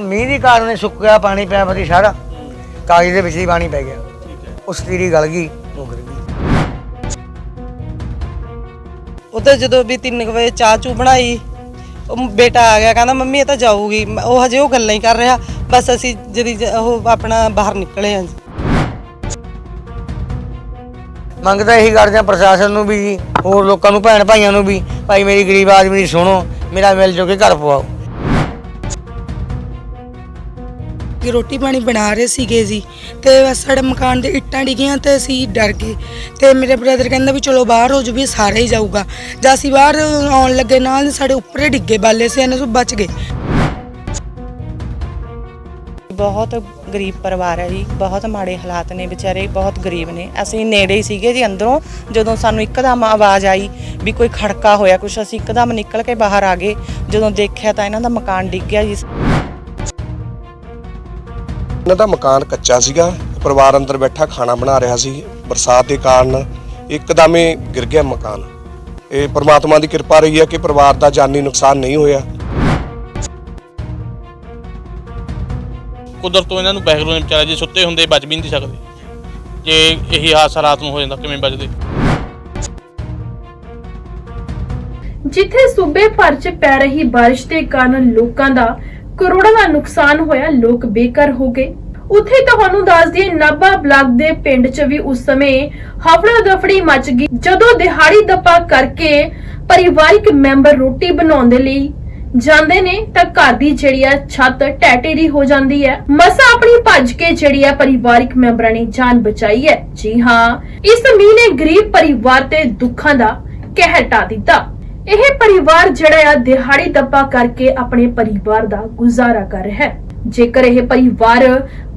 ਮੀਂਹ ਦੀ ਕਾਰਨ ਸੁੱਕ ਗਿਆ ਪਾਣੀ ਪਿਆ ਬਤੀ ਸਾਰਾ। ਕਾਗਜ਼ ਦੇ ਵਿੱਚ ਹੀ ਪਾਣੀ ਪੈ ਗਿਆ। ਉਸ ਤੀਰੀ ਗਲ ਗਈ ਮੁੱਕ ਗਈ। ਉਧਰ ਜਦੋਂ ਵੀ 3 ਵਜੇ ਚਾਹ ਚੂ ਬਣਾਈ ਉਹ ਬੇਟਾ ਆ ਗਿਆ ਕਹਿੰਦਾ ਮੰਮੀ ਇਹ ਤਾਂ ਜਾਊਗੀ। ਮ- ਉਹ ਹਜੇ ਉਹ ਗੱਲਾਂ ਹੀ ਕਰ ਰਿਹਾ। ਬਸ ਅਸੀਂ ਜਦੀ ਜ- ਉਹ ਆਪਣਾ ਬਾਹਰ ਨਿਕਲੇ ਹਾਂ ਜੀ। ਮੰਗਦਾ ਇਹੀ ਕਰਦੇ ਆ ਪ੍ਰਸ਼ਾਸਨ ਨੂੰ ਵੀ ਜੀ ਹੋਰ ਲੋਕਾਂ ਨੂੰ ਭੈਣ ਭਾਈਆਂ ਨੂੰ ਵੀ ਭਾਈ ਮੇਰੀ ਗਰੀਬ ਆਦਮੀ ਦੀ ਸੁਣੋ ਮੇਰਾ ਮਿਲ ਜੋ ਕੇ ਘਰ ਪਵਾਓ। ਕਿ ਰੋਟੀ ਪਾਣੀ ਬਣਾ ਰਹੇ ਸੀਗੇ ਜੀ। ਤੇ ਬਸ ਸਾਡੇ ਮਕਾਨ ਦੇ ਇੱਟਾਂ ਡਿੱਗੀਆਂ ਤੇ ਅਸੀਂ ਡਰ ਗਏ। ਤੇ ਮੇਰੇ ਬ੍ਰਦਰ ਕਹਿੰਦਾ ਵੀ ਚਲੋ ਬਾਹਰ ਹੋ ਜੂ ਵੀ ਸਾਰਾ ਹੀ ਜਾਊਗਾ। ਜਦ ਅਸੀਂ ਬਾਹਰ ਆਉਣ ਲੱਗੇ, ਨਾਲ ਸਾਡੇ ਉੱਪਰ ਡਿੱਗੇ ਬਾਲੇ ਸੀ ਇਹਨਾਂ ਤੋਂ ਬਚ ਗਏ। ਬਹੁਤ ਗਰੀਬ ਪਰਿਵਾਰ ਹੈ ਜੀ, ਬਹੁਤ ਮਾੜੇ ਹਾਲਾਤ ਨੇ ਵਿਚਾਰੇ, ਬਹੁਤ ਗਰੀਬ ਨੇ। ਅਸੀਂ ਨੇੜੇ ਹੀ ਸੀਗੇ ਜੀ ਅੰਦਰੋਂ, ਜਦੋਂ ਸਾਨੂੰ ਇੱਕਦਮ ਆਵਾਜ਼ ਆਈ ਵੀ ਕੋਈ ਖੜਕਾ ਹੋਇਆ ਕੁਛ, ਅਸੀਂ ਇੱਕਦਮ ਨਿਕਲ ਕੇ ਬਾਹਰ ਆ ਗਏ। ਜਦੋਂ ਦੇਖਿਆ ਤਾਂ ਇਹਨਾਂ ਦਾ ਮਕਾਨ ਡਿੱਗ ਗਿਆ ਜੀ। ਇਹਨਾਂ ਦਾ ਮਕਾਨ ਕੱਚਾ ਸੀਗਾ ਪਰਿਵਾਰ ਅੰਦਰ ਬੈਠਾ ਖਾਣਾ ਬਣਾ ਰਿਹਾ ਸੀ। ਬਰਸਾਤ ਦੇ ਕਾਰਨ ਇੱਕਦਮ ਹੀ ਗਿਰ ਗਿਆ ਮਕਾਨ। ਇਹ ਪ੍ਰਮਾਤਮਾ ਦੀ ਕਿਰਪਾ ਰਹੀ ਹੈ ਕਿ ਪਰਿਵਾਰ ਦਾ ਜਾਨੀ ਨੁਕਸਾਨ ਨਹੀਂ ਹੋਇਆ। ਕੁਦਰਤ ਤੋਂ ਇਹਨਾਂ ਨੂੰ ਬਹਿਰੂ ਨੇ ਵਿਚਾਰੇ ਜੇ ਸੁੱਤੇ ਹੁੰਦੇ ਬਚ ਵੀ ਨਹੀਂ ਸਕਦੇ। ਜੇ ਇਹੀ ਹਾਦਸਾ ਰਾਤ ਨੂੰ ਹੋ ਜਾਂਦਾ ਕਿਵੇਂ ਬਚਦੇ? ਜਿੱਥੇ ਸੂਬੇ ਭਰ 'ਚ ਪੈ ਰਹੀ ਬਾਰਿਸ਼ ਦੇ ਕਾਰਨ ਲੋਕਾਂ ਦਾ ਕਰੋੜਾਂ ਦਾ ਨੁਕਸਾਨ ਹੋਇਆ, ਲੋਕ ਬੇਘਰ ਹੋ ਗਏ। ਉੱਥੇ ਤੁਹਾਨੂੰ ਦੱਸ ਦਈਏ, ਨਾਭਾ ਬਲਾਕ ਦੇ ਪਿੰਡ 'ਚ ਵੀ ਉਸ ਸਮੇਂ ਹਫੜਾ ਦਫੜੀ ਮਚ ਗਈ। ਜਦੋਂ ਦਿਹਾੜੀ ਦੱਪਾ ਕਰਕੇ ਪਰਿਵਾਰਿਕ ਮੈਂਬਰ ਰੋਟੀ ਬਣਾਉਣ ਦੇ ਲਈ ਜਾਂਦੇ ਨੇ, ਤਾਂ ਘਰ ਦੀ ਜਿਹੜੀ ਆ ਛੱਤ ਟੈਟੇਰੀ ਹੋ ਜਾਂਦੀ ਹੈ। ਮਸਾ ਆਪਣੀ ਭੱਜ ਕੇ ਜਿਹੜੀ ਆ ਪਰਿਵਾਰਿਕ ਮੈਂਬਰਾਂ ਨੇ ਜਾਨ ਬਚਾਈ ਹੈ। ਜੀ ਹਾਂ, ਇਸ ਮੀਂਹ ਨੇ ਗਰੀਬ ਪਰਿਵਾਰ ਤੇ ਦੁੱਖਾਂ ਦਾ ਕਹਿਰ ਢਾ ਦਿੱਤਾ। ਇਹ ਪਰਿਵਾਰ ਜਿਹੜਾ ਆ ਦਿਹਾੜੀ ਦੱਪਾ ਕਰਕੇ ਆਪਣੇ ਪਰਿਵਾਰ ਦਾ ਗੁਜ਼ਾਰਾ ਕਰ ਰਿਹਾ ਹੈ। ਜੇਕਰ ਇਹ ਪਰਿਵਾਰ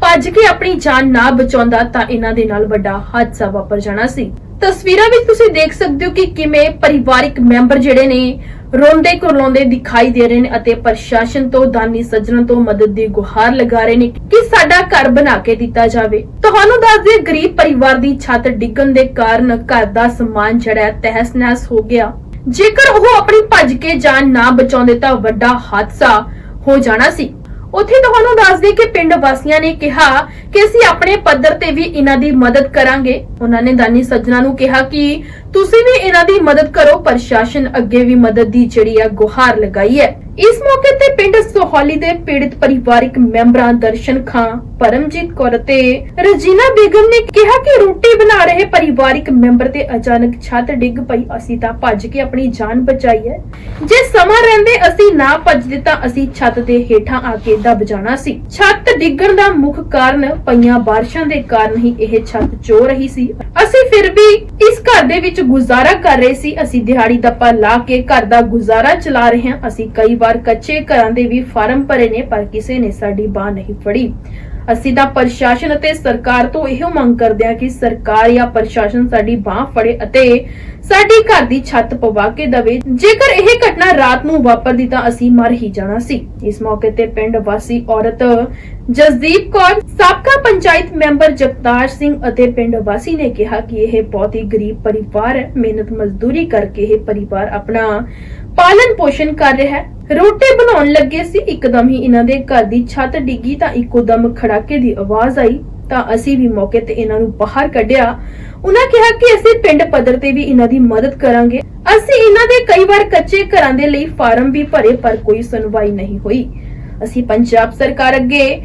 ਭੱਜ ਕੇ ਆਪਣੀ ਜਾਨ ਨਾ ਬਚਾਉਂਦਾ ਤਾਂ ਇਹਨਾਂ ਦੇ ਨਾਲ ਵੱਡਾ ਹਾਦਸਾ ਵਾਪਰ ਜਾਣਾ ਸੀ। ਤਸਵੀਰਾਂ ਵਿੱਚ ਤੁਸੀਂ ਦੇਖ ਸਕਦੇ ਹੋ ਕਿ ਕਿਵੇਂ ਪਰਿਵਾਰਿਕ ਮੈਂਬਰ ਜਿਹੜੇ ਨੇ ਰੋਂਦੇ ਕੁਰਲਾਉਂਦੇ ਦਿਖਾਈ ਦੇ ਰਹੇ ਨੇ ਅਤੇ ਪ੍ਰਸ਼ਾਸਨ ਤੋਂ, ਦਾਨੀ ਸੱਜਣਾਂ ਤੋਂ ਮਦਦ ਦੀ ਗੁਹਾਰ ਲਗਾ ਰਹੇ ਨੇ ਕਿ ਸਾਡਾ ਘਰ ਬਣਾ ਕੇ ਦਿੱਤਾ ਜਾਵੇ। ਤੁਹਾਨੂੰ ਦੱਸ ਦਈਏ, ਗਰੀਬ ਪਰਿਵਾਰ ਦੀ ਛੱਤ ਡਿੱਗਣ ਦੇ ਕਾਰਨ ਘਰ ਦਾ ਸਮਾਨ ਜਿਹੜਾ ਤਹਿਸ-ਨਹਿਸ ਹੋ ਗਿਆ। ਜੇਕਰ ਉਹ ਆਪਣੀ ਭੱਜ ਕੇ ਜਾਨ ਨਾ ਬਚਾਉਂਦੇ ਤਾਂ ਵੱਡਾ ਹਾਦਸਾ ਹੋ ਜਾਣਾ ਸੀ। ਉੱਥੇ ਤੁਹਾਨੂੰ ਦੱਸ ਦੇ ਕਿ ਪਿੰਡ ਵਾਸੀਆਂ ਨੇ ਕਿਹਾ ਕਿ ਅਸੀਂ ਆਪਣੇ ਪੱਧਰ ਤੇ ਵੀ ਇਹਨਾਂ ਦੀ ਮਦਦ ਕਰਾਂਗੇ। ਉਹਨਾਂ ਨੇ ਦਾਨੀ ਸੱਜਣਾ ਨੂੰ ਕਿਹਾ ਕਿ ਤੁਸੀਂ ਵੀ ਇਹਨਾਂ ਦੀ ਮਦਦ ਕਰੋ, ਪ੍ਰਸ਼ਾਸਨ ਅੱਗੇ ਵੀ ਮਦਦ ਦੀ ਜਿਹੜੀ ਆ ਗੁਹਾਰ ਲਗਾਈ ਹੈ। ਇਸ ਮੌਕੇ ਤੇ ਪਿੰਡ ਸੋਹਾਲੀ ਦੇ ਪੀੜਿਤ ਪਰਿਵਾਰਿਕ ਮੈਂਬਰਾਂ ਦਰਸ਼ਨ ਖਾਂ, ਪਰਮਜੀਤ ਕੌਰ ਅਤੇ ਰਜੀਨਾ ਬੇਗਮ ਨੇ ਕਿਹਾ ਕਿ ਰੋਟੀ ਬਣਾ ਰਹੇ ਪਰਿਵਾਰਿਕ ਮੈਂਬਰ ਤੇ ਅਚਾਨਕ ਛੱਤ ਡਿੱਗ ਪਈ। ਅਸੀਂ ਤਾਂ ਭੱਜ ਕੇ ਆਪਣੀ ਜਾਨ ਬਚਾਈ ਹੈ। ਜੇ ਸਮਾਂ ਰਹਿੰਦੇ, ਅਸੀਂ ਨਾ ਭੱਜਦੇ ਤਾਂ ਅਸੀਂ ਛੱਤ ਦੇ ਹੇਠਾਂ ਆ ਕੇ ਦਬ ਜਾਣਾ ਸੀ। ਛੱਤ ਡਿੱਗਣ ਦਾ ਮੁੱਖ ਕਾਰਨ ਪਈਆਂ ਬਾਰਿਸ਼ਾਂ ਦੇ ਕਾਰਨ ਹੀ ਇਹ ਛੱਤ ਚੋ ਰਹੀ ਸੀ। ਅਸੀਂ ਫਿਰ ਵੀ ਇਸ ਘਰ ਦੇ ਵਿੱਚ ਗੁਜ਼ਾਰਾ ਕਰ ਰਹੇ ਸੀ। ਅਸੀਂ ਦਿਹਾੜੀ ਦੱਪਾ ਲਾ ਕੇ ਘਰ ਦਾ ਗੁਜ਼ਾਰਾ ਚਲਾ ਰਹੇ ਹਾਂ। ਅਸੀਂ ਕਈ ਵਾਰ ਕੱਚੇ ਘਰਾਂ ਦੇ ਵੀ ਫਾਰਮ ਭਰੇ ਨੇ, ਪਰ ਕਿਸੇ ਨੇ ਸਾਡੀ ਬਾਹ ਨਹੀਂ ਫੜੀ। ਅਸੀਂ ਤਾਂ ਪ੍ਰਸ਼ਾਸਨ ਅਤੇ ਸਰਕਾਰ ਤੋਂ ਇਹੋ ਮੰਗ ਕਰਦੇ ਹਾਂ ਕਿ ਸਰਕਾਰ ਜਾਂ ਪ੍ਰਸ਼ਾਸਨ ਸਾਡੀ ਬਾਹ ਫੜੇ ਅਤੇ ਸਾਡੀ ਘਰ ਦੀ ਛੱਤ ਪਵਾ ਕੇ ਦਵੇ। ਜੇਕਰ ਇਹ ਘਟਨਾ ਰਾਤ ਨੂੰ ਵਾਪਰਦੀ ਤਾਂ ਅਸੀਂ ਮਰ ਹੀ ਜਾਣਾ ਸੀ। ਇਸ ਮੌਕੇ ਤੇ ਪਿੰਡ ਵਾਸੀ ਔਰਤ ਜਸਦੀਪ ਕੌਰ, ਸਾਬਕਾ ਪੰਚਾਇਤ ਮੈਂਬਰ ਜਗਤਾਰ ਸਿੰਘ ਅਤੇ ਪਿੰਡ ਵਾਸੀ ਨੇ ਕਿਹਾ ਕਿ ਇਹ ਬਹੁਤ ਹੀ ਗਰੀਬ ਪਰਿਵਾਰ ਹੈ। ਮਿਹਨਤ ਮਜ਼ਦੂਰੀ ਕਰਕੇ ਇਹ ਪਰਿਵਾਰ ਆਪਣਾ ਪਾਲਣ ਪੋਸ਼ਣ ਕਰ ਰਿਹਾ ਹੈ। ਰੋਟੀ ਬਣਾਉਣ ਲੱਗੇ ਸੀ। ਇੱਕਦਮ ਹੀ ਇਹਨਾਂ ਦੇ ਘਰ ਦੀ ਛੱਤ ਡਿੱਗੀ ਤਾਂ ਇੱਕੋ ਦਮ ਖੜਾਕੇ ਦੀ ਆਵਾਜ਼ ਆਈ। ਤਾਂ ਅਸੀਂ ਵੀ ਮੌਕੇ ਤੇ ਇਹਨਾਂ ਨੂੰ ਬਾਹਰ ਕੱਢਿਆ। ਉਹਨਾਂ ਕਿਹਾ ਕਿ ਅਸੀਂ ਪਿੰਡ ਪੱਧਰ ਤੇ ਵੀ ਇਹਨਾਂ ਦੀ ਮਦਦ ਕਰਾਂਗੇ। ਅਸੀਂ ਇਹਨਾਂ ਦੇ ਕਈ ਵਾਰ ਕੱਚੇ ਘਰਾਂ ਦੇ ਲਈ ਫਾਰਮ ਵੀ ਭਰੇ, ਪਰ ਕੋਈ ਸੁਣਵਾਈ ਨਹੀਂ ਹੋਈ। ਅਸੀਂ ਪੰਜਾਬ ਸਰਕਾਰ ਅੱਗੇ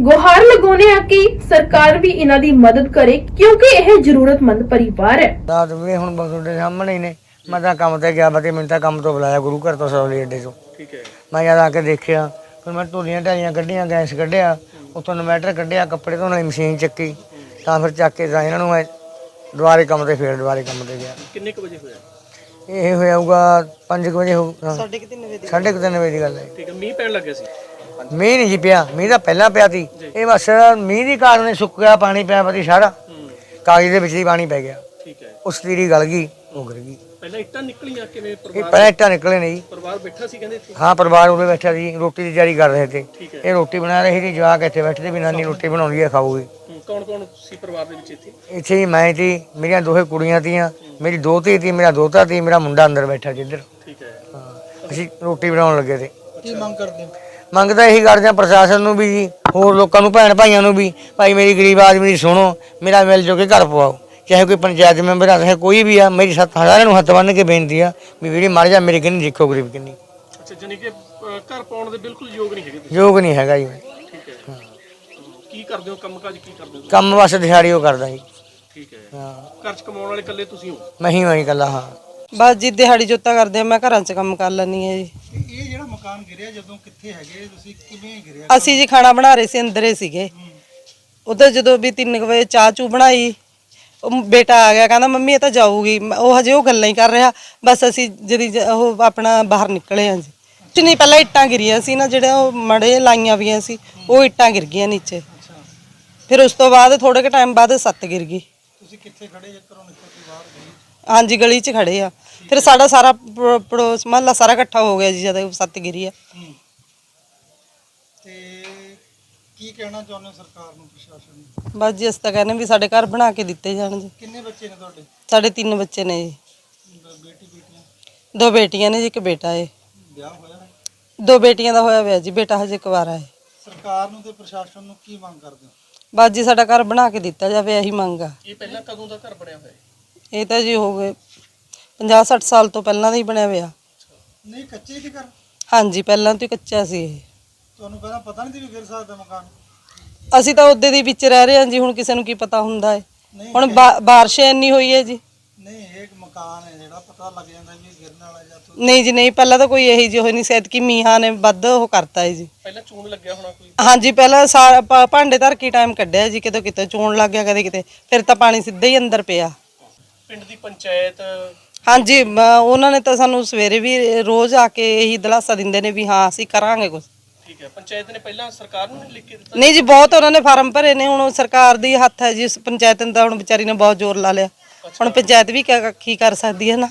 ਗੁਹਾਰ ਲਗਾਉਨੇ ਆ ਕਿ ਸਰਕਾਰ ਵੀ ਇਹਨਾਂ ਦੀ ਮਦਦ ਕਰੇ, ਕਿਉਂਕਿ ਇਹ ਜ਼ਰੂਰਤਮੰਦ ਪਰਿਵਾਰ ਹੈ। ਰਾਤ ਵੀ ਹੁਣ ਬਸ ਤੁਹਾਡੇ ਸਾਹਮਣੇ ਹੀ ਨੇ। ਮੈਂ ਤਾਂ ਕੰਮ ਤੇ ਗਿਆ ਬਤੇ ਮੈਨੂੰ ਤਾਂ ਕੰਮ ਤੋਂ ਬੁਲਾਇਆ ਗੁਰੂ ਘਰ ਤੋਂ ਸੌਲੀ ਅੱਡੇ ਤੋਂ। ਠੀਕ ਹੈ। ਮੈਂ ਜਦ ਆ ਕੇ ਦੇਖਿਆ ਫਿਰ ਮੈਂ ਧੂਲੀਆਂ ਢਾਲੀਆਂ ਕੱਢੀਆਂ ਗੈਸ ਕੱਢਿਆ ਉੱਥੋਂ ਇਨਵੈਟਰ ਕੱਢਿਆ ਕੱਪੜੇ ਧੋਣ ਵਾਲੀ ਮਸ਼ੀਨ ਚੱਕੀ ਤਾਂ ਫਿਰ ਚੱਕ ਕੇ ਤਾਂ ਇਹਨਾਂ ਨੂੰ ਮੈਂ ਦੁਬਾਰੇ ਕੰਮ ਤੇ ਫੇਰ ਦੁਬਾਰੇ ਕੰਮ ਤੇ ਗਿਆ। ਕਿੰਨੇ ਕੁ ਵਜੇ ਹੋਇਆ? ਇਹ ਹੋਇਆ ਹੋਊਗਾ 5 ਵਜੇ ਹੋਊਗਾ ਸਾਡੇ ਕਿਤੇ ਨਵੇਂ ਦੀ ਸਾਢੇ ਕੁ ਤਿੰਨ ਵਜੇ ਦੀ ਗੱਲ ਹੈ। ਠੀਕ ਹੈ ਮੀਂਹ ਪੈਣ ਲੱਗਿਆ ਸੀ? ਮੀਂਹ ਨਹੀਂ ਜੀ ਪਿਆ ਮੀਂਹ ਤਾਂ ਪਹਿਲਾਂ ਪਿਆ ਸੀ। ਇਹ ਬਸ ਮੀਂਹ ਦੀ ਕਾਰਨ ਹੀ ਸੁੱਕ ਗਿਆ ਪਾਣੀ ਪਿਆ ਬਤੀ ਸਾਰਾ ਕਾਗਜ਼ ਦੇ ਵਿੱਚ ਹੀ ਪਾਣੀ ਪੈ ਗਿਆ। ਠੀਕ ਹੈ। ਉਸ ਤੀਰੀ ਗਲ ਗਈ ਉਹ ਗਿਰ ਗਈ। ਪਹਿਲਾਂ ਇੱਟਾਂ ਨਿਕਲੀਆਂ ਕਿਵੇਂ? ਇਹ ਪਰਿਵਾਰ ਪਹਿਲਾਂ ਇੱਟਾਂ ਨਿਕਲੇ ਨੇ ਜੀ। ਪਰਿਵਾਰ ਬੈਠਾ ਸੀ ਕਹਿੰਦੇ ਇੱਥੇ? ਹਾਂ ਪਰਿਵਾਰ ਉਰੇ ਬੈਠਾ ਸੀ ਰੋਟੀ ਦੀ ਤਿਆਰੀ ਕਰ ਰਹੇ ਤੇ ਠੀਕ ਹੈ। ਇਹ ਰੋਟੀ ਬਣਾ ਰਹੀ ਸੀ ਜਵਾਕ ਇੱਥੇ ਬੈਠੇ ਤੇ ਵੀ ਨਾਨੀ ਰੋਟੀ ਬਣਾਉਂਦੀ ਹੈ ਖਾਊਗੀ। ਕੌਣ ਕੌਣ ਸੀ ਪਰਿਵਾਰ ਦੇ ਵਿੱਚ ਇੱਥੇ? ਇੱਥੇ ਹੀ ਮੈਂ ਸੀ ਮੇਰੀਆਂ ਦੋਹੇ ਕੁੜੀਆਂ ਤੀਆਂ ਮੇਰੀ ਦੋਤੀ ਸੀ ਮੇਰਾ ਦੋਤਾ ਸੀ ਮੇਰਾ ਮੁੰਡਾ ਅੰਦਰ ਬੈਠਾ ਜਿੱਧਰ ਠੀਕ ਹੈ। ਹਾਂ ਅਸੀਂ ਰੋਟੀ ਬਣਾਉਣ ਲੱਗੇ ਤੇ ਕੀ ਮੰਗ ਕਰਦੇ ਹੋ? ਮੰਗ ਤਾਂ ਇਹੀ ਕਰਦੇ ਆ ਪ੍ਰਸ਼ਾਸਨ ਨੂੰ ਵੀ ਜੀ ਹੋਰ ਲੋਕਾਂ ਨੂੰ ਭੈਣ ਭਾਈਆਂ ਨੂੰ ਵੀ ਭਾਈ ਮੇਰੀ ਗਰੀਬ ਆਦਮੀ ਦੀ ਸੁਣੋ ਮੇਰਾ ਮਿਲ ਜੋ ਕੇ ਘਰ ਪਵਾਓ। ਚਾਹੇ ਕੋਈ ਪੰਚਾਇਤ ਮੈਂਬਰ ਆ ਚਾਹੇ ਕੋਈ ਵੀ ਆ ਮੇਰੀ ਸੱਤ ਹਜ਼ਾਰਾਂ ਨੂੰ ਹੱਥ ਬੰਨ੍ਹ ਕੇ ਬੇਨਤੀ ਆ ਵੀ ਵੀਰੇ ਮਰ ਜਾ ਮੇਰੇ ਕਿੰਨੀ ਦੇਖੋ ਗਰੀਬ ਕਿੰਨੀ ਅੱਛਾ ਜਾਨੀ ਕਿ ਘਰ ਪਾਉਣ ਦੇ ਬਿਲਕੁਲ ਯੋਗ ਨਹੀਂ ਹੈਗੇ ਤੁਸੀਂ? ਯੋਗ ਨਹੀਂ ਹੈਗਾ ਜੀ। ਠੀਕ ਹੈ। ਕੀ ਕਰਦੇ ਹੋ? ਕੰਮਕਾਜ ਕੀ ਕਰਦੇ ਹੋ ਤੁਸੀਂ? ਕੰਮ ਬਸ ਦਿਹਾੜੀ ਉਹ ਕਰਦਾ ਜੀ। ਠੀਕ ਹੈ। ਹਾਂ। ਘਰ ਚ ਕਮਾਉਣ ਵਾਲੇ ਇਕੱਲੇ ਤੁਸੀਂ ਹੋ? ਮੈਂ ਹੀ ਮੈਂ ਇਕੱਲਾ ਹਾਂ। ਬਸ ਜੀ ਦਿਹਾੜੀ ਜੋਤਾ ਕਰਦੇ ਆ ਮੈਂ ਘਰਾਂ 'ਚ ਕੰਮ ਕਰ ਲੈਣੀ ਹੈ ਜੀ। ਇਹ ਜਿਹੜਾ ਮਕਾਨ ਗਿਰਿਆ ਜਦੋਂ ਕਿੱਥੇ ਹੈਗੇ? ਤੁਸੀਂ ਕਿਵੇਂ ਗਿਰਿਆ? ਅਸੀਂ ਜੀ ਖਾਣਾ ਬਣਾ ਰਹੇ ਸੀ ਅੰਦਰੇ ਸੀਗੇ। ਉਧਰ ਜਦੋਂ ਵੀ 3 ਵਜੇ ਚਾਹ ਚੂ ਬਣਾਈ ਉਹ ਬੇਟਾ ਆ ਗਿਆ ਕਹਿੰਦਾ ਮੰਮੀ ਇਹ ਤਾਂ ਜਾਊਗੀ। ਮ- ਉਹ ਹਜੇ ਉਹ ਗੱਲਾਂ ਹੀ ਕਰ ਰਿਹਾ। ਬਸ ਅਸੀਂ ਜਦੀ ਜ- ਉਹ ਆਪਣਾ ਬਾਹਰ ਨਿਕਲੇ ਹਾਂ ਜੀ। ਕੁਛ ਨਹੀਂ ਪਹਿਲਾਂ ਇੱਟਾਂ ਗਿਰੀਆਂ ਸੀ ਨਾ ਜਿਹੜੇ ਉਹ ਮੜੇ ਲਾਈਆਂ ਵੀਆਂ ਸੀ ਉਹ ਇੱਟਾਂ ਗਿਰ ਗਈਆਂ ਨੀਚੇ। ਫਿਰ ਉਸ ਤੋਂ ਬਾਅਦ ਥੋੜੇ ਕੁ ਟਾਈਮ ਬਾਅਦ ਸੱਤ ਗਿਰ ਗਈ। ਤੁਸੀਂ ਕਿੱਥੇ ਖੜੇ ਜੇ? ਘਰੋਂ ਨਿਕਲ ਕੇ ਬਾਹਰ ਗਏ? ਹਾਂਜੀ ਗਲੀ 'ਚ ਖੜੇ ਆ। ਫਿਰ ਸਾਡਾ ਸਾਰਾ ਪ- ਪੜੋਸ ਮਹੱਲਾ ਸਾਰਾ ਇਕੱਠਾ ਹੋ ਗਿਆ ਜੀ ਜਦ ਸੱਤ ਗਿਰੀ ਆ। ਤੇ ਕੀ ਕਹਿਣਾ ਚਾਹੁੰਦੇ ਹੋ ਸਰਕਾਰ ਨੂੰ ਪ੍ਰਸ਼ਾਸਨ ਨੂੰ? ਬਸ ਜੀ ਅਸੀਂ ਤਾਂ ਕਹਿੰਦੇ ਵੀ ਸਾਡੇ ਘਰ ਬਣਾ ਕੇ ਦਿੱਤੇ ਜਾਣ ਜੀ। ਕਿੰਨੇ ਬੱਚੇ ਨੇ ਤੁਹਾਡੇ? ਸਾਡੇ ਤਿੰਨ ਬੱਚੇ ਨੇ ਜੀ। ਬ- ਬੇਟੀ ਬੇਟੀਆਂ? ਦੋ ਬੇਟੀਆਂ ਨੇ ਜੀ ਇੱਕ ਬੇਟਾ ਹੈ ਵਿਆਹ ਹੋਇਆ ਹੈ? ਦੋ ਬੇਟੀਆਂ ਦਾ ਹੋਇਆ ਹੋਇਆ ਜੀ ਬੇਟਾ ਹਜੇ ਕੁਵਾਰਾ ਹੈ ਸਰਕਾਰ ਨੂੰ ਤੇ ਪ੍ਰਸ਼ਾਸਨ ਨੂੰ ਕੀ ਮੰਗ ਕਰਦੇ ਹੋ? ਬਸ ਜੀ ਸਾਡਾ ਘਰ ਬਣਾ ਕੇ ਦਿੱਤਾ ਜਾਵੇ ਇਹੀ ਮੰਗ ਆ। ਇਹ ਪਹਿਲਾਂ ਕਦੋਂ ਦਾ ਘਰ ਬਣਿਆ ਹੋਇਆ ਹੈ ਇਹ ਤਾਂ ਜੀ ਹੋ ਗਏ 50 60 ਸਾਲ ਤੋਂ ਪਹਿਲਾਂ ਦਾ ਹੀ ਬਣਿਆ ਹੋਇਆ। ਨਹੀਂ ਕੱਚੇ ਦੀ ਘਰ? ਹਾਂਜੀ ਪਹਿਲਾਂ ਤੋਂ ਹੀ ਕੱਚਾ ਸੀ ਇਹ। ਤੁਹਾਨੂੰ ਪਹਿਲਾਂ ਪਤਾ ਨਹੀਂ ਸੀ ਵੀ ਗਿਰ ਸਕਦਾ ਮਕਾਨ? ਅਸੀਂ ਤਾਂ ਉਹਦੇ ਦੇ ਵਿੱਚ ਰਹਿ ਰਹੇ ਹਾਂ ਜੀ ਹੁਣ ਕਿਸੇ ਨੂੰ ਕੀ ਪਤਾ ਹੁੰਦਾ ਹੈ। ਨਹੀਂ ਹੁਣ ਬਾ- ਬਾਰਿਸ਼ ਇੰਨੀ ਹੋਈ ਹੈ ਜੀ। ਨਹੀਂ ਇਹ ਇੱਕ ਮਕਾਨ ਹੈ ਜਿਹੜਾ ਪਤਾ ਲੱਗ ਜਾਂਦਾ ਵੀ ਇਹ ਗਿਰਨ ਵਾਲਾ ਜਾਂ ਤੋ ਨਹੀਂ ਜੀ ਨਹੀਂ ਪਹਿਲਾਂ ਤਾਂ ਕੋਈ ਇਹੀ ਜਿਹੀ ਹੋਈ ਨਹੀਂ ਸੈਦ ਕਿ ਮੀਹਾਂ ਨੇ ਵੱਧ ਉਹ ਕਰਤਾ ਹੈ ਜੀ। ਪਹਿਲਾਂ ਚੂਨ ਲੱਗਿਆ ਹੋਣਾ ਕੋਈ? ਹਾਂਜੀ ਪਹਿਲਾਂ ਸਾਰਾ ਭਾ- ਭਾਂਡੇ ਧਰ ਕੇ ਟਾਈਮ ਕੱਢਿਆ ਜੀ ਕਿਤੇ ਕਿਤੇ ਚੋਣ ਲੱਗ ਗਿਆ ਕਦੇ ਕਿਤੇ। ਫਿਰ ਤਾਂ ਪਾਣੀ ਸਿੱਧਾ ਹੀ ਅੰਦਰ ਪਿਆ। ਪਿੰਡ ਦੀ ਪੰਚਾਇਤ ਹਾਂਜੀ ਮ- ਉਹਨਾਂ ਨੇ ਤਾਂ ਸਾਨੂੰ ਸਵੇਰੇ ਵੀ ਰੋਜ਼ ਆ ਕੇ ਇਹੀ ਦਿਲਾਸਾ ਦਿੰਦੇ ਨੇ ਵੀ ਹਾਂ ਅਸੀਂ ਕਰਾਂਗੇ ਕੁਝ ਠੀਕ ਹੈ ਪੰਚਾਇਤ ਨੇ ਪਹਿਲਾਂ ਸਰਕਾਰ ਨੂੰ ਨਹੀਂ ਲਿਖ ਕੇ ਦਿੱਤਾ? ਨਹੀਂ ਜੀ ਬਹੁਤ ਉਹਨਾਂ ਨੇ ਫਾਰਮ ਭਰੇ ਨੇ ਹੁਣ ਉਹ ਸਰਕਾਰ ਦੀ ਹੱਥ ਹੈ ਜੀ ਪੰਚਾਇਤ ਨੇ ਤਾਂ ਹੁਣ ਵਿਚਾਰੀ ਨੇ ਬਹੁਤ ਜ਼ੋਰ ਲਾ ਲਿਆ। ਹੁਣ ਪੰਚਾਇਤ ਵੀ ਕਿਆ- ਕੀ ਕਰ ਸਕਦੀ ਹੈ ਨਾ?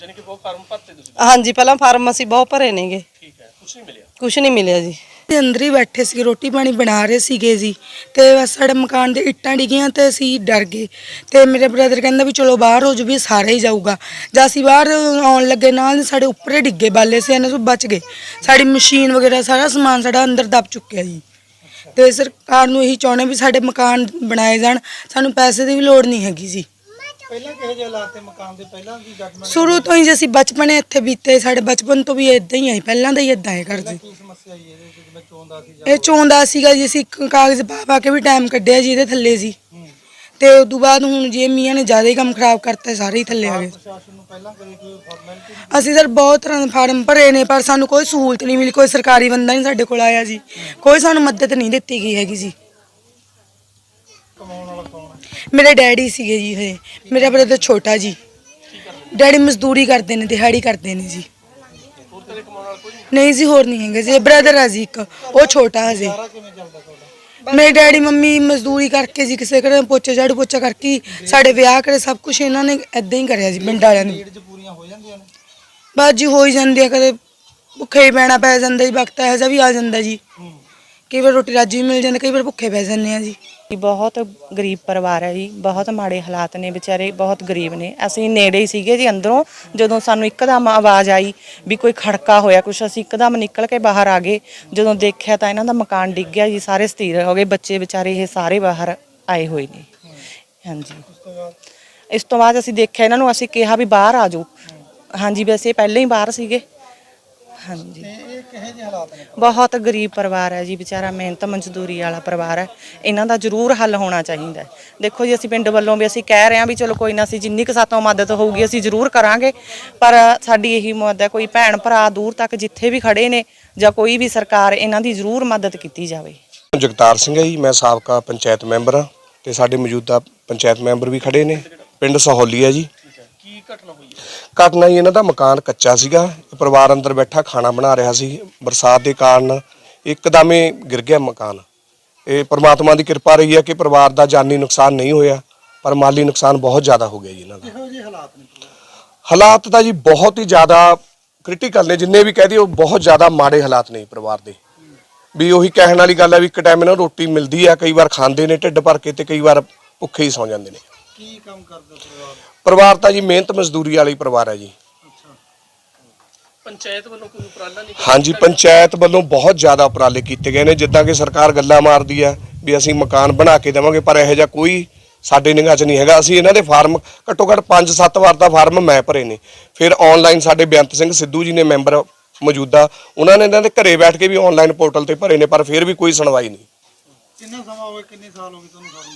ਜਾਨੀ ਕਿ ਬਹੁਤ ਫਾਰਮ ਭਰਤੇ ਤੁਸੀਂ? ਹਾਂਜੀ ਪਹਿਲਾਂ ਫਾਰਮ ਅਸੀਂ ਬਹੁਤ ਭਰੇ ਨੇਗੇ। ਠੀਕ ਹੈ ਕੁਝ ਨਹੀਂ ਮਿਲਿਆ? ਕੁਝ ਨਹੀਂ ਮਿਲਿਆ ਜੀ। ਤੇ ਅੰਦਰ ਹੀ ਬੈਠੇ ਸੀ, ਰੋਟੀ ਪਾਣੀ ਬਣਾ ਰਹੇ ਸੀਗੇ ਜੀ। ਤੇ ਬਸ ਸਾਡੇ ਮਕਾਨ ਦੇ ਇੱਟਾਂ ਡਿੱਗੀਆਂ ਤੇ ਅਸੀਂ ਡਰ ਗਏ। ਤੇ ਮੇਰੇ ਬ੍ਰਦਰ ਕਹਿੰਦਾ ਵੀ ਚਲੋ ਬਾਹਰ ਹੋ ਜੂ ਵੀ ਸਾਰਾ ਹੀ ਜਾਊਗਾ। ਜਦ ਅਸੀਂ ਬਾਹਰ ਆਉਣ ਲੱਗੇ, ਨਾਲ ਹੀ ਸਾਡੇ ਉੱਪਰੇ ਡਿੱਗੇ ਬਾਲੇ ਸੀ ਇਹਨਾਂ ਤੋਂ ਬਚ ਗਏ। ਸਾਡੀ ਮਸ਼ੀਨ ਵਗੈਰਾ, ਸਾਰਾ ਸਮਾਨ ਸਾਡਾ ਅੰਦਰ ਦਬ ਚੁੱਕਿਆ ਜੀ। ਤੇ ਸਰਕਾਰ ਨੂੰ ਇਹੀ ਚਾਹੁੰਦੇ ਵੀ ਸਾਡੇ ਮਕਾਨ ਬਣਾਏ ਜਾਣ। ਸਾਨੂੰ ਪੈਸੇ ਦੀ ਵੀ ਲੋੜ ਨਹੀਂ ਹੈਗੀ ਜੀ। ਪਹਿਲਾਂ ਕਿਹੋ ਜਿਹੇ ਹਾਲਾਤ ਤੇ ਮਕਾਨ ਦੇ ਪਹਿਲਾਂ ਦੀ ਜੱਜਮੈਂਟ ਸ਼ੁਰੂ ਤੋਂ ਹੀ ਜੇ ਅਸੀਂ ਬਚਪਨੇ ਇੱਥੇ ਬੀਤੇ ਸਾਡੇ ਬਚਪਨ ਤੋਂ ਵੀ ਇਦਾਂ ਹੀ ਆਈ ਪਹਿਲਾਂ ਦਾ ਹੀ ਇਦਾਂ ਹੈ ਘਰ ਜੀ। ਕੀ ਸਮੱਸਿਆ ਆਈ ਇਹਦੇ ਵਿੱਚ ਜਿਵੇਂ ਚੋਂਦਾ ਸੀ ਜਾਂ ਇਹ ਚੋਂਦਾ ਸੀਗਾ ਜੀ ਅਸੀਂ ਕਾਗਜ਼ ਪਾ ਪਾ ਕੇ ਵੀ ਟਾਈਮ ਕੱਢਿਆ ਜੀ ਇਹਦੇ ਥੱਲੇ ਸੀ ਤੇ ਉਸ ਤੋਂ ਬਾਅਦ ਹੁਣ ਜੇ ਮੀਆਂ ਨੇ ਜ਼ਿਆਦਾ ਹੀ ਕੰਮ ਖਰਾਬ ਕਰਤਾ ਸਾਰੇ ਹੀ ਥੱਲੇ ਆ ਗਏ। ਪ੍ਰਸ਼ਾਸਨ ਨੂੰ ਪਹਿਲਾਂ ਕਦੇ ਕੋਈ ਫਾਰਮੈਲਿਟੀ ਅਸੀਂ ਸਰ ਬਹੁਤ ਤਰ੍ਹਾਂ ਦੇ ਫਾਰਮ ਭਰੇ ਨੇ ਪਰ ਸਾਨੂੰ ਕੋਈ ਸਹੂਲਤ ਨਹੀਂ ਮਿਲੀ ਕੋਈ ਸਰਕਾਰੀ ਬੰਦਾ ਨਹੀਂ ਸਾਡੇ ਕੋਲ ਆਇਆ ਜੀ। ਕੋਈ ਸਾਨੂੰ ਮਦਦ ਨਹੀਂ ਦਿੱਤੀ ਗਈ ਹੈਗੀ ਜੀ। ਕਮਾਉਣ ਵਾਲਾ ਕੌਣ ਮੇਰੇ ਡੈਡੀ ਸੀਗੇ ਜੀ ਇਹ। ਮੇਰਾ ਬ੍ਰਦਰ ਛੋਟਾ ਜੀ। ਡੈਡੀ ਮਜ਼ਦੂਰੀ ਕਰਦੇ ਨੇ, ਦਿਹਾੜੀ ਕਰਦੇ ਨੇ ਜੀ। ਨਹੀਂ ਜੀ, ਹੋਰ ਨਹੀਂ ਹੈਗੇ ਜੀ। ਬ੍ਰਦਰ ਆ ਜੀ ਇੱਕ। ਉਹ ਛੋਟਾ ਹਜੇ। ਮੇਰੇ ਡੈਡੀ ਮੰਮੀ ਮਜ਼ਦੂਰੀ ਕਰਕੇ ਜੀ, ਕਿਸੇ ਘਰੇ ਪੋਚੇ ਝਾੜੂ ਪੋਚਾ ਕਰਕੇ ਹੀ ਸਾਡੇ ਵਿਆਹ ਕਰੇ, ਸਭ ਕੁਝ ਇਹਨਾਂ ਨੇ ਐਦਾਂ ਹੀ ਕਰਿਆ ਜੀ, ਪਿੰਡ ਵਾਲਿਆਂ ਨੇ। ਨੀਡ ਪੂਰੀਆਂ ਹੋ ਜਾਂਦੀਆਂ ਨੇ ਬਸ ਜੀ, ਹੋ ਹੀ ਜਾਂਦੀ ਆ ਕਦੇ ਭੁੱਖੇ ਹੀ ਪੈਣਾ ਪੈ ਜਾਂਦਾ ਜੀ, ਵਕਤ ਇਹੋ ਜਿਹਾ ਵੀ ਆ ਜਾਂਦਾ ਜੀ। ਕਈ ਵਾਰ ਰੋਟੀ ਰਾਜੀ ਵੀ ਮਿਲ ਜਾਂਦੀ, ਕਈ ਵਾਰ ਭੁੱਖੇ ਪੈ ਜਾਂਦੇ ਆ ਜੀ। ਜੀ, ਬਹੁਤ ਗਰੀਬ ਪਰਿਵਾਰ ਹੈ ਜੀ, ਬਹੁਤ ਮਾੜੇ ਹਾਲਾਤ ਨੇ ਵਿਚਾਰੇ, ਬਹੁਤ ਗਰੀਬ ਨੇ। ਅਸੀਂ ਨੇੜੇ ਹੀ ਸੀਗੇ ਜੀ ਅੰਦਰੋਂ, ਜਦੋਂ ਸਾਨੂੰ ਇੱਕਦਮ ਆਵਾਜ਼ ਆਈ ਵੀ ਕੋਈ ਖੜਕਾ ਹੋਇਆ ਕੁਛ, ਅਸੀਂ ਇੱਕਦਮ ਨਿਕਲ ਕੇ ਬਾਹਰ ਆ ਗਏ। ਜਦੋਂ ਦੇਖਿਆ ਤਾਂ ਇਹਨਾਂ ਦਾ ਮਕਾਨ ਡਿੱਗ ਗਿਆ ਜੀ, ਸਾਰੇ ਸਥਿਰ ਹੋ ਗਏ, ਬੱਚੇ ਵਿਚਾਰੇ ਇਹ ਸਾਰੇ ਬਾਹਰ ਆਏ ਹੋਏ ਨੇ। ਹਾਂਜੀ। ਇਸ ਤੋਂ ਬਾਅਦ ਅਸੀਂ ਦੇਖਿਆ ਇਹਨਾਂ ਨੂੰ, ਅਸੀਂ ਕਿਹਾ ਵੀ ਬਾਹਰ ਆ ਜਾਓ। ਹਾਂਜੀ, ਵੈਸੇ ਇਹ ਪਹਿਲਾਂ ਹੀ ਬਾਹਰ ਸੀਗੇ। ਹਾਂਜੀ। ਤੇ ਇਹ ਕਿਹੋ ਜਿਹੇ ਹਾਲਾਤ ਨੇ? ਬਹੁਤ ਗਰੀਬ ਪਰਿਵਾਰ ਹੈ ਜੀ ਵਿਚਾਰਾ ਮਿਹਨਤ ਮਜ਼ਦੂਰੀ ਵਾਲਾ ਪਰਿਵਾਰ ਹੈ। ਇਹਨਾਂ ਦਾ ਜ਼ਰੂਰ ਹੱਲ ਹੋਣਾ ਚਾਹੀਦਾ ਹੈ। ਦੇਖੋ ਜੀ ਅਸੀਂ ਪਿੰਡ ਵੱਲੋਂ ਵੀ ਅਸੀਂ ਕਹਿ ਰਹੇ ਹਾਂ ਵੀ ਚਲੋ ਕੋਈ ਨਾ ਅਸੀਂ ਜਿੰਨੀ ਕੁ ਸਾਤੋਂ ਮਦਦ ਹੋਊਗੀ ਅਸੀਂ ਜ਼ਰੂਰ ਕਰਾਂਗੇ। ਪਰ ਸਾਡੀ ਇਹੀ ਮਦਦ ਹੈ ਕੋਈ ਭੈਣ ਭਰਾ ਦੂਰ ਤੱਕ ਜਿੱਥੇ ਵੀ ਖੜੇ ਨੇ ਜਾਂ ਕੋਈ ਵੀ ਸਰਕਾਰ ਇਹਨਾਂ ਦੀ ਜ਼ਰੂਰ ਮਦਦ ਕੀਤੀ ਜਾਵੇ। ਜਗਤਾਰ ਸਿੰਘ ਹੈ ਜੀ ਮੈਂ ਸਾਬਕਾ ਪੰਚਾਇਤ ਮੈਂਬਰ ਹਾਂ ਤੇ ਸਾਡੇ ਮੌਜੂਦਾ ਪੰਚਾਇਤ ਮੈਂਬਰ ਵੀ ਖੜੇ ਨੇ। ਪਿੰਡ ਸਹੌਲੀ ਹੈ ਜੀ। ਕੀ ਘਟਨਾ ਹੋਈ ਹੈ? ਘਟਨਾ ਜੀ ਇਹਨਾਂ ਦਾ ਮਕਾਨ ਕੱਚਾ ਸੀਗਾ। ਪਰਿਵਾਰ ਅੰਦਰ ਬੈਠਾ ਖਾਣਾ ਬਣਾ ਰਿਹਾ ਸੀ। ਬਰਸਾਤ ਦੇ ਕਾਰਨ ਇੱਕਦਮ ਹੀ ਗਿਰ ਗਿਆ ਮਕਾਨ। ਇਹ ਪ੍ਰਮਾਤਮਾ ਦੀ ਕਿਰਪਾ ਰਹੀ ਹੈ ਕਿ ਪਰਿਵਾਰ ਦਾ ਜਾਨੀ ਨੁਕਸਾਨ ਨਹੀਂ ਹੋਇਆ ਪਰ ਮਾਲੀ ਨੁਕਸਾਨ ਬਹੁਤ ਜ਼ਿਆਦਾ ਹੋ ਗਿਆ ਜੀ ਇਹਨਾਂ ਦਾ। ਕਿਹੋ ਜਿਹੇ ਹਾਲਾਤ ਨੇ ਹਾਲਾਤ ਤਾਂ ਜੀ ਬਹੁਤ ਹੀ ਜ਼ਿਆਦਾ ਕ੍ਰਿਟੀਕਲ ਨੇ। ਜਿੰਨੇ ਵੀ ਕਹਦੇ ਉਹ ਬਹੁਤ ਜ਼ਿਆਦਾ ਮਾੜੇ ਹਾਲਾਤ ਨੇ ਪਰਿਵਾਰ ਦੇ। ਵੀ ਉਹੀ ਕਹਿਣ ਵਾਲੀ ਗੱਲ ਹੈ ਵੀ ਇੱਕ ਟਾਈਮ ਇਹਨਾਂ ਨੂੰ ਰੋਟੀ ਮਿਲਦੀ ਆ ਕਈ ਵਾਰ ਖਾਂਦੇ ਨੇ ਢਿੱਡ ਭਰ ਕੇ ਤੇ ਕਈ ਵਾਰ ਭੁੱਖੇ ਹੀ ਸੌ ਜਾਂਦੇ ਨੇ। ਕੀ ਕੰਮ ਕਰਦਾ ਪਰਿਵਾਰ? ਪਰਿਵਾਰ ਤਾਂ ਜੀ ਮਿਹਨਤ ਮਜ਼ਦੂਰੀ ਵਾਲੀ ਪਰਿਵਾਰ ਹੈ ਜੀ। ਪੰਚਾਇਤ ਵੱਲੋਂ ਕੋਈ ਉਪਰਾਲਾ ਨਹੀਂ ਹਾਂਜੀ ਪੰਚਾਇਤ ਵੱਲੋਂ ਬਹੁਤ ਜ਼ਿਆਦਾ ਉਪਰਾਲੇ ਕੀਤੇ ਗਏ ਨੇ ਜਿੱਦਾਂ ਕਿ ਸਰਕਾਰ ਗੱਲਾਂ ਮਾਰਦੀ ਆ ਵੀ ਅਸੀਂ ਮਕਾਨ ਬਣਾ ਕੇ ਦੇਵਾਂਗੇ ਪਰ ਇਹੋ ਜਿਹਾ ਕੋਈ ਸਾਡੇ ਨਿਗਾਹ 'ਚ ਨਹੀਂ ਹੈਗਾ। ਅਸੀਂ ਇਹਨਾਂ ਦੇ ਫਾਰਮ ਘੱਟੋ ਘੱਟ 5-7 ਵਾਰ ਦਾ ਫਾਰਮ ਮੈਂ ਭਰੇ ਨੇ। ਫਿਰ ਆਨਲਾਈਨ ਸਾਡੇ ਬੇਅੰਤ ਸਿੰਘ ਸਿੱਧੂ ਜੀ ਨੇ ਮੈਂਬਰ ਮੌਜੂਦਾ ਉਹਨਾਂ ਨੇ ਇਹਨਾਂ ਦੇ ਘਰੇ ਬੈਠ ਕੇ ਵੀ ਆਨਲਾਈਨ ਪੋਰਟਲ ਤੇ ਭਰੇ ਨੇ ਪਰ ਫਿਰ ਵੀ ਕੋਈ ਸੁਣਵਾਈ ਨਹੀਂ। ਕਿੰਨਾ ਸਮਾਂ ਹੋ ਗਿਆ ਕਿੰਨੇ ਸਾਲ ਹੋ ਗਏ ਤੁਹਾਨੂੰ ਫਾਰਮ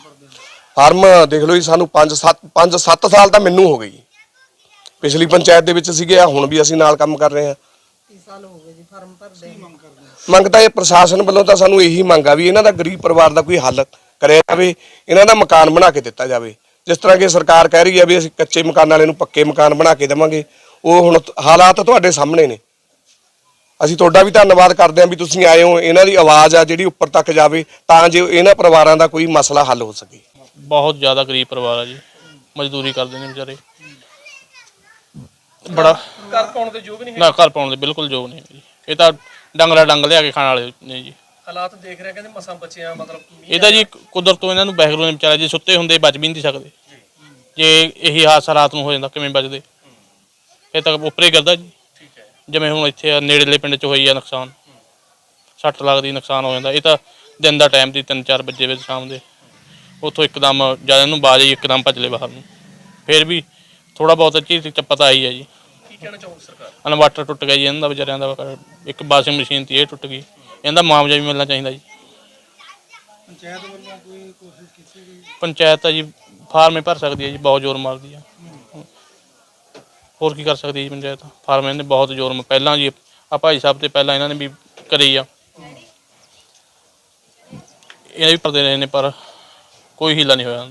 ਫਾਰਮ ਦੇਖ ਲਓ ਜੀ, ਸਾਨੂੰ 5-7 5-7 ਸਾਲ ਤਾਂ ਮੈਨੂੰ ਹੋ ਗਈ ਪਿਛਲੀ ਪੰਚਾਇਤ ਦੇ ਵਿੱਚ ਸੀਗੇ, ਆ ਹੁਣ ਵੀ ਅਸੀਂ ਨਾਲ ਕੰਮ ਕਰ ਰਹੇ ਹਾਂ। ਮੰਗ ਤਾਂ ਇਹ ਪ੍ਰਸ਼ਾਸਨ ਵੱਲੋਂ ਤਾਂ ਸਾਨੂੰ ਇਹੀ ਮੰਗ ਆ ਵੀ ਇਹਨਾਂ ਦਾ ਗਰੀਬ ਪਰਿਵਾਰ ਦਾ ਕੋਈ ਹੱਲ ਕਰਿਆ ਜਾਵੇ, ਇਹਨਾਂ ਦਾ ਮਕਾਨ ਬਣਾ ਕੇ ਦਿੱਤਾ ਜਾਵੇ। ਜਿਸ ਤਰ੍ਹਾਂ ਕਿ ਸਰਕਾਰ ਕਹਿ ਰਹੀ ਹੈ ਵੀ ਅਸੀਂ ਕੱਚੇ ਮਕਾਨ ਵਾਲੇ ਨੂੰ ਪੱਕੇ ਮਕਾਨ ਬਣਾ ਕੇ ਦੇਵਾਂਗੇ, ਉਹ ਹੁਣ ਹਾਲਾਤ ਤੁਹਾਡੇ ਸਾਹਮਣੇ ਨੇ। ਅਸੀਂ ਤੁਹਾਡਾ ਵੀ ਧੰਨਵਾਦ ਕਰਦੇ ਹਾਂ ਵੀ ਤੁਸੀਂ ਆਏ ਹੋ, ਇਹਨਾਂ ਦੀ ਆਵਾਜ਼ ਆ ਜਿਹੜੀ ਉੱਪਰ ਤੱਕ ਜਾਵੇ, ਤਾਂ ਜੋ ਇਹਨਾਂ ਪਰਿਵਾਰਾਂ ਦਾ ਕੋਈ ਮਸਲਾ ਹੱਲ ਹੋ ਸਕੇ। ਬਹੁਤ ਜ਼ਿਆਦਾ ਗਰੀਬ ਪਰਿਵਾਰ ਆ ਜੀ। ਮਜ਼ਦੂਰੀ ਕਰਦੇ ਨੇ ਵਿਚਾਰੇ। ਬੜਾ ਘਰ ਪਾਉਣ ਦੇ ਯੋਗ ਨਹੀਂ ਹੈ ਨਾ ਘਰ ਪਾਉਣ ਦੇ ਬਿਲਕੁਲ ਯੋਗ ਨਹੀਂ ਜੀ। ਇਹ ਤਾਂ ਡੰਗਰਾ ਡੰਗ ਲਿਆ ਕੇ ਖਾਣ ਵਾਲੇ ਨੇ ਜੀ। ਹਾਲਾਤ ਦੇਖ ਰਿਹਾ ਕਹਿੰਦੇ ਮਸਾਂ ਬਚਿਆ ਮਤਲਬ ਮੀਂਹ ਇਹ ਤਾਂ ਜੀ ਕੁਦਰਤ ਤੋਂ ਇਹਨਾਂ ਨੂੰ ਬਹਿਰੂ ਨੇ ਵਿਚਾਰੇ ਜੇ ਸੁੱਤੇ ਹੁੰਦੇ ਬਚ ਵੀ ਨਹੀਂ ਸਕਦੇ। ਜੇ ਇਹੀ ਹਾਦਸਾ ਰਾਤ ਨੂੰ ਹੋ ਜਾਂਦਾ ਕਿਵੇਂ ਬਚਦੇ? ਇਹ ਤਾਂ ਉੱਪਰੇ ਕਰਦਾ ਜੀ। ਠੀਕ ਹੈ। ਜਿਵੇਂ ਹੁਣ ਇੱਥੇ ਨੇੜੇਲੇ ਪਿੰਡ ਚ ਹੋਈ ਆ ਨੁਕਸਾਨ। ਸੱਟ ਲੱਗਦੀ ਨੁਕਸਾਨ ਹੋ ਜਾਂਦਾ। ਇਹ ਤਾਂ ਦਿਨ ਦਾ ਟਾਈਮ ਦੀ 3-4 ਵਜੇ ਵਿੱਚ ਸ਼ਾਮ ਦੇ। ਉੱਥੋਂ ਇੱਕਦਮ ਜਦ ਇਹਨੂੰ ਬਾਜ ਆਈ ਇੱਕਦਮ ਭੱਜ ਲਏ ਬਾਹਰ ਨੂੰ। ਫਿਰ ਵੀ ਥੋੜਾ ਬਹੁਤ ਚੀਜ਼ ਚ ਪਤਾ ਆਈ ਹੈ ਜੀ। ਕੀ ਕਹਿਣਾ ਚਾਹੋਗੇ ਸਰਕਾਰ? ਇਨਵਰਟਰ ਟੁੱਟ ਗਿਆ ਜੀ ਇਹਨਾਂ ਦਾ ਵਿਚਾਰਿਆਂ ਦਾ ਇੱਕ ਵਾਸ਼ਿੰਗ ਮਸ਼ੀਨ ਤੀ ਇਹ ਟੁੱਟ ਗਈ। ਇਹਦਾ ਮੁਆਵਜ਼ਾ ਵੀ ਮਿਲਣਾ ਚਾਹੀਦਾ ਜੀ। ਪੰਚਾਇਤ ਵੱਲੋਂ ਕੋਈ ਕੋਸ਼ਿਸ਼ ਕੀਤੀ ਗਈ? ਪੰਚਾਇਤ ਤਾਂ ਜੀ ਫਾਰਮੇ ਭਰ ਸਕਦੀ ਹੈ ਜੀ ਬਹੁਤ ਜ਼ੋਰ ਮਾਰਦੀ ਆ। ਹੋਰ ਕੀ ਕਰ ਸਕਦੀ ਹੈ ਜੀ ਪੰਚਾਇਤ? ਫਾਰਮ ਇਹਨੇ ਬਹੁਤ ਜ਼ੋਰ ਮ- ਪਹਿਲਾਂ ਜੀ ਆ ਭਾਈ ਸਾਹਿਬ ਤੇ ਪਹਿਲਾਂ ਇਹਨਾਂ ਨੇ ਵੀ ਕਰੀ ਆ। ਇਹ ਵੀ ਭਰਦੇ ਰਹੇ ਨੇ ਪਰ ਕੋਈ ਹੀਲਾ ਨਹੀਂ ਹੋਇਆ।